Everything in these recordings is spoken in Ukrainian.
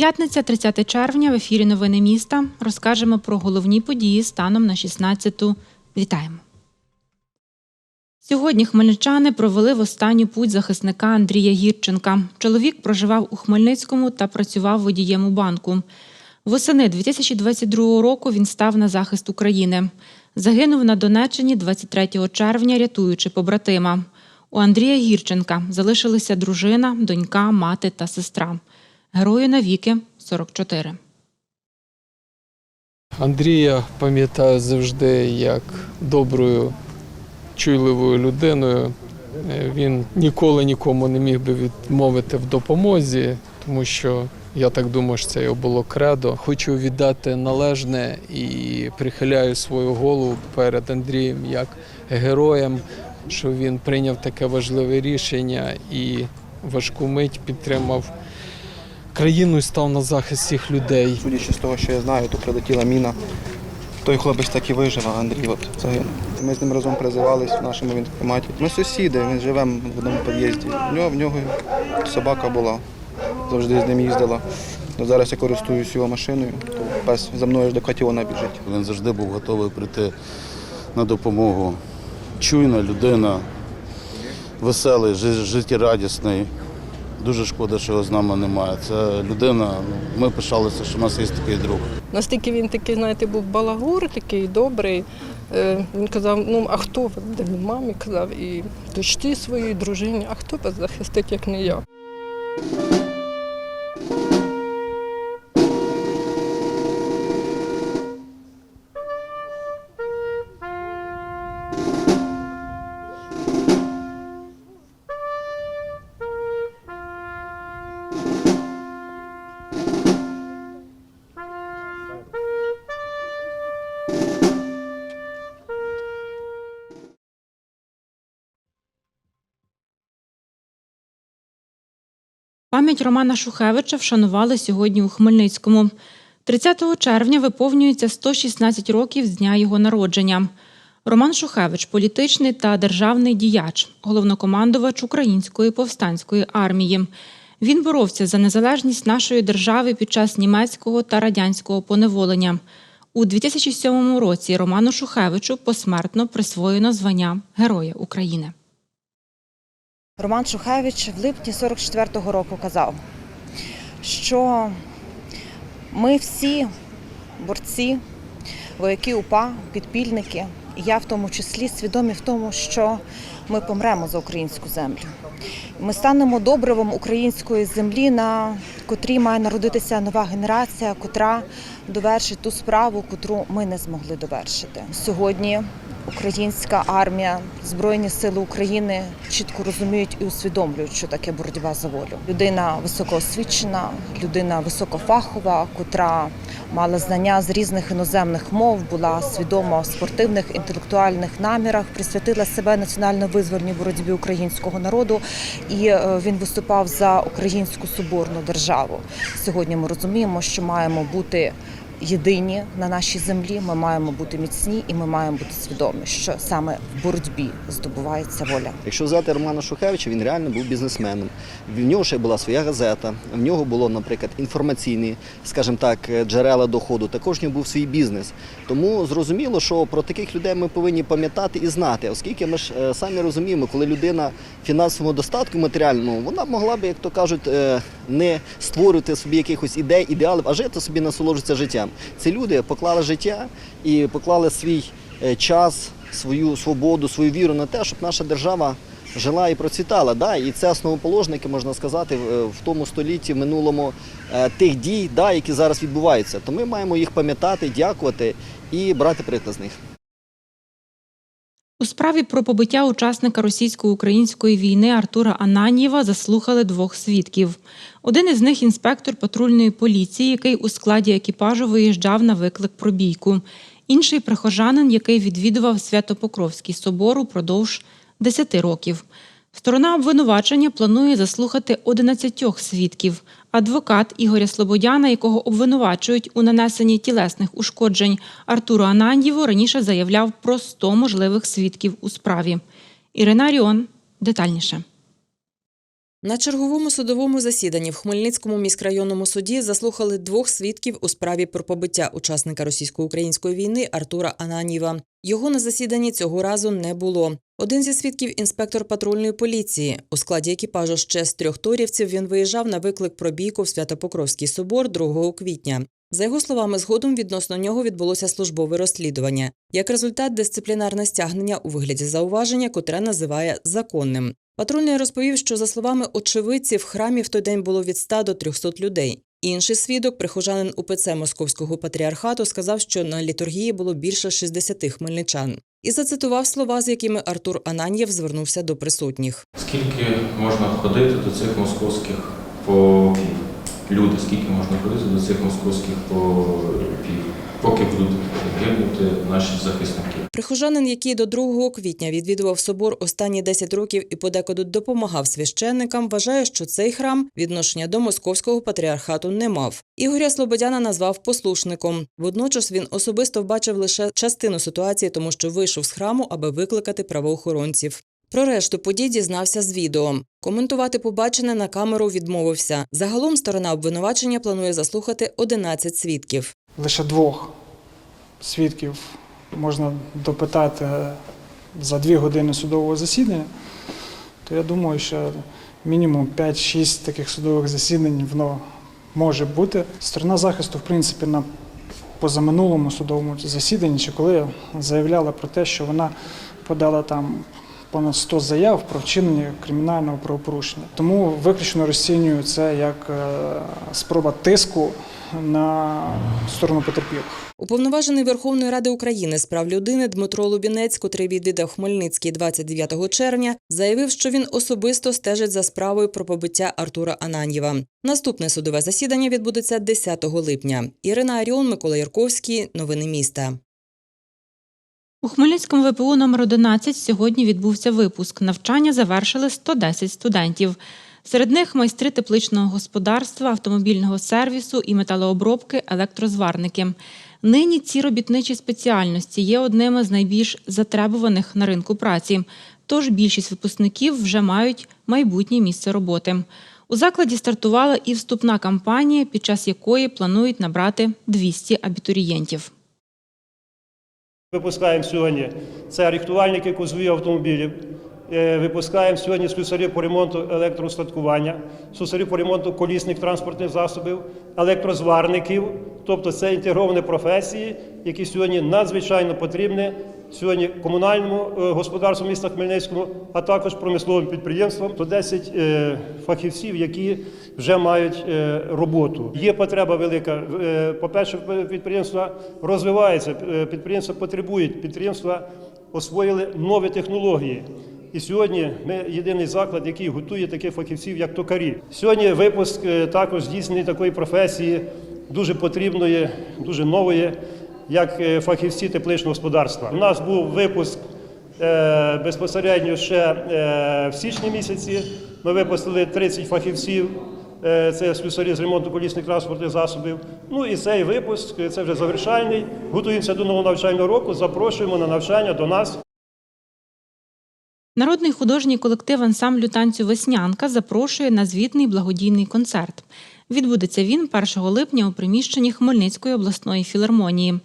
П'ятниця, 30 червня, в ефірі Новини міста. Розкажемо про головні події станом на 16-ту. Вітаємо. Сьогодні хмельничани провели в останню путь захисника Андрія Гірченка. Чоловік проживав у Хмельницькому та працював водієм у банку. Восени 2022 року він став на захист України. Загинув на Донеччині 23 червня, рятуючи побратима. У Андрія Гірченка залишилися дружина, донька, мати та сестра. Герою навіки 44. Андрія пам'ятаю завжди як доброю, чуйливою людиною. Е, Він ніколи нікому не міг би відмовити в допомозі, тому що я так думаю, що це його було кредо. Хочу віддати належне і прихиляю свою голову перед Андрієм як героєм, що він прийняв таке важливе рішення і важку мить підтримав країну і став на захист всіх людей. Судячи з того, що я знаю, то прилетіла міна. Той хлопець так і вижив, а Андрій от загинув. Ми з ним разом призивались в нашому вінкоматі. Ми сусіди, він живемо в одному під'їзді. В нього, в нього собака була, завжди з ним їздила. Ну, зараз я користуюсь його машиною, то пес за мною ж до Катіона біжить. Він завжди був готовий прийти на допомогу. Чуйна людина, веселий, життєрадісний. Дуже шкода, що його з нами немає. Це людина. ну, Ми пишалися, що в нас є такий друг. Настільки він такий, знаєте, був балагур, такий добрий. Е, Він казав, ну а хто вас він мамі казав, і дочці своїй дружині, а хто вас захистить, як не я? Пам'ять Романа Шухевича вшанували сьогодні у Хмельницькому. 30 червня виповнюється 116 років з дня його народження. Роман Шухевич політичний та державний діяч, головнокомандувач Української повстанської армії. Він боровся за незалежність нашої держави під час німецького та радянського поневолення. У 2007 році Роману Шухевичу посмертно присвоєно звання Героя України. Роман Шухевич в липні 44-го року казав, що ми всі борці, вояки УПА, підпільники, і я в тому числі свідомі в тому, що ми помремо за українську землю. Ми станемо добривом української землі, на котрій має народитися нова генерація, котра довершить ту справу, котру ми не змогли довершити. Сьогодні українська армія, Збройні сили України чітко розуміють і усвідомлюють, що таке боротьба за волю. Людина високоосвічена, людина високофахова, котра мала знання з різних іноземних мов, була свідома в спортивних інтелектуальних намірах, присвятила себе національно-визвольній боротьбі українського народу, і е, він виступав за українську соборну державу. Сьогодні ми розуміємо, що маємо бути єдині на нашій землі. Ми маємо бути міцні і ми маємо бути свідомі, що саме в боротьбі здобувається воля. Якщо взяти Романа Шухевича, він реально був бізнесменом. В нього ще була своя газета, в нього було, наприклад, інформаційні, скажімо так, джерела доходу. Також нього був свій бізнес. Тому зрозуміло, що про таких людей ми повинні пам'ятати і знати, оскільки ми ж е, самі розуміємо, коли людина в фінансовому достатку матеріальному, вона могла би, як то кажуть, е, не створювати собі якихось ідей, ідеалів, а жити собі насолоджуватися життям. Ці люди поклали життя і поклали свій е, час, свою свободу, свою віру на те, щоб наша держава жила і процвітала. Да? І це основоположники, можна сказати, в тому столітті, в минулому е, тих дій, да, які зараз відбуваються. То ми маємо їх пам'ятати, дякувати і брати приклад з них. У справі про побиття учасника російсько-української війни Артура Ананієва заслухали двох свідків. Один із них інспектор патрульної поліції, який у складі екіпажу виїжджав на виклик про бійку. Інший прихожанин, який відвідував Свято-Покровський собор упродовж 10 років. Сторона обвинувачення планує заслухати 11 свідків, Адвокат Ігоря Слободяна, якого обвинувачують у нанесенні тілесних ушкоджень Артуру Анандєву, раніше заявляв про 100 можливих свідків у справі. Ірина Аріон детальніше. На черговому судовому засіданні в Хмельницькому міськрайонному суді заслухали двох свідків у справі про побиття учасника російсько-української війни Артура Ананіва. Його на засіданні цього разу не було. Один зі свідків інспектор патрульної поліції. У складі екіпажу ще з трьох торівців він виїжджав на виклик про бійку в Святопокровський собор 2 квітня. За його словами, згодом відносно нього відбулося службове розслідування. Як результат, дисциплінарне стягнення у вигляді зауваження, котре називає законним. Патрульний розповів, що за словами очевидців, в храмі в той день було від 100 до 300 людей. Інший свідок, прихожанин УПЦ Московського патріархату, сказав, що на літургії було більше 60 хмельничан. І зацитував слова, з якими Артур Ананьєв звернувся до присутніх. Скільки можна ходити до цих московських попів? Люди, скільки можна ходити до цих московських попів, поки будуть гибнути наші захисники? Прихожанин, який до 2 квітня відвідував собор останні 10 років і подекуди допомагав священникам, вважає, що цей храм відношення до московського патріархату не мав. Ігоря Слободяна назвав послушником. Водночас він особисто бачив лише частину ситуації, тому що вийшов з храму, аби викликати правоохоронців. Про решту подій дізнався з відео. Коментувати побачене на камеру відмовився. Загалом сторона обвинувачення планує заслухати 11 свідків. лише двох свідків можна допитати за дві години судового засідання, то я думаю, що мінімум 5-6 таких судових засідань воно може бути. Сторона захисту, в принципі, на позаминулому судовому засіданні, чи коли заявляла про те, що вона подала там понад 100 заяв про вчинення кримінального правопорушення. Тому виключно розцінюю це як е, спроба тиску на сторону потерпілих. Уповноважений Верховної Ради України з прав людини Дмитро Лубінець, котрий відвідав Хмельницький 29 червня, заявив, що він особисто стежить за справою про побиття Артура Ананьєва. Наступне судове засідання відбудеться 10 липня. Ірина Аріон, Микола Ярковський. Новини міста. У Хмельницькому ВПУ номер 11 сьогодні відбувся випуск. Навчання завершили 110 студентів. Серед них майстри тепличного господарства, автомобільного сервісу і металообробки, електрозварники. Нині ці робітничі спеціальності є одними з найбільш затребуваних на ринку праці. Тож більшість випускників вже мають майбутнє місце роботи. У закладі стартувала і вступна кампанія, під час якої планують набрати 200 абітурієнтів. Випускаємо сьогодні це рихтувальники кузовів автомобілів. Е, Випускаємо сьогодні слюсарів по ремонту електроустаткування, слюсарів по ремонту колісних транспортних засобів, електрозварників. Тобто це інтегровані професії, які сьогодні надзвичайно потрібні сьогодні комунальному е, господарству міста Хмельницькому, а також промисловим підприємствам. То 10 е, фахівців, які вже мають е, роботу. Є потреба велика. Е, По-перше, підприємства розвиваються, е, підприємства потребують, підприємства освоїли нові технології. І сьогодні ми єдиний заклад, який готує таких фахівців, як токарі. Сьогодні випуск е, також здійснений такої професії, дуже потрібної, дуже нової, як е, фахівці тепличного господарства. У нас був випуск е, безпосередньо ще е, в січні місяці. Ми випустили 30 фахівців. Е, Це слюсарі з ремонту колісних транспортних засобів. Ну і цей випуск е, це вже завершальний. Готуємося до нового навчального року. Запрошуємо на навчання до нас. Народний художній колектив ансамблю танцю Веснянка запрошує на звітний благодійний концерт. Відбудеться він 1 липня у приміщенні Хмельницької обласної філармонії.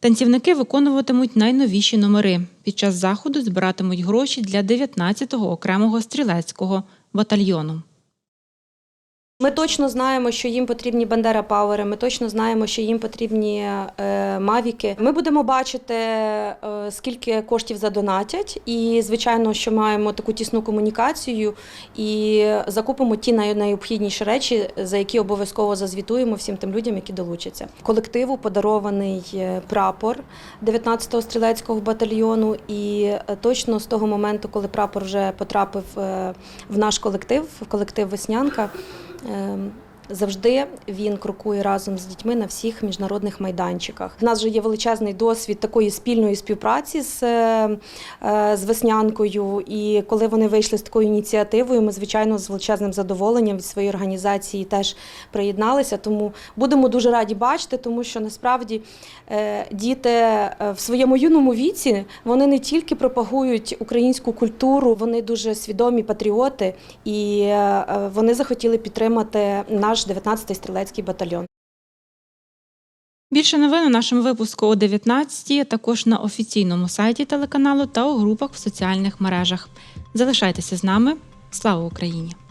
Танцівники виконуватимуть найновіші номери. Під час заходу збиратимуть гроші для 19-го окремого стрілецького батальйону. Ми точно знаємо, що їм потрібні Бандера Пауери, ми точно знаємо, що їм потрібні е, мавіки. Ми будемо бачити, е, скільки коштів задонатять, і звичайно, що маємо таку тісну комунікацію і закупимо ті най- найобхідніші речі, за які обов'язково зазвітуємо всім тим людям, які долучаться. Колективу подарований е, прапор 19-го стрілецького батальйону, і точно з того моменту, коли прапор вже потрапив в наш колектив, в колектив Веснянка. um, Завжди він крокує разом з дітьми на всіх міжнародних майданчиках. У нас вже є величезний досвід такої спільної співпраці з, е, е, з веснянкою. І коли вони вийшли з такою ініціативою, ми звичайно з величезним задоволенням від своєї організації теж приєдналися. Тому будемо дуже раді бачити, тому що насправді е, діти в своєму юному віці вони не тільки пропагують українську культуру, вони дуже свідомі патріоти, і вони захотіли підтримати наш 19-й стрілецький батальйон. Більше новин у нашому випуску о 19 а також на офіційному сайті телеканалу та у групах в соціальних мережах. Залишайтеся з нами. Слава Україні!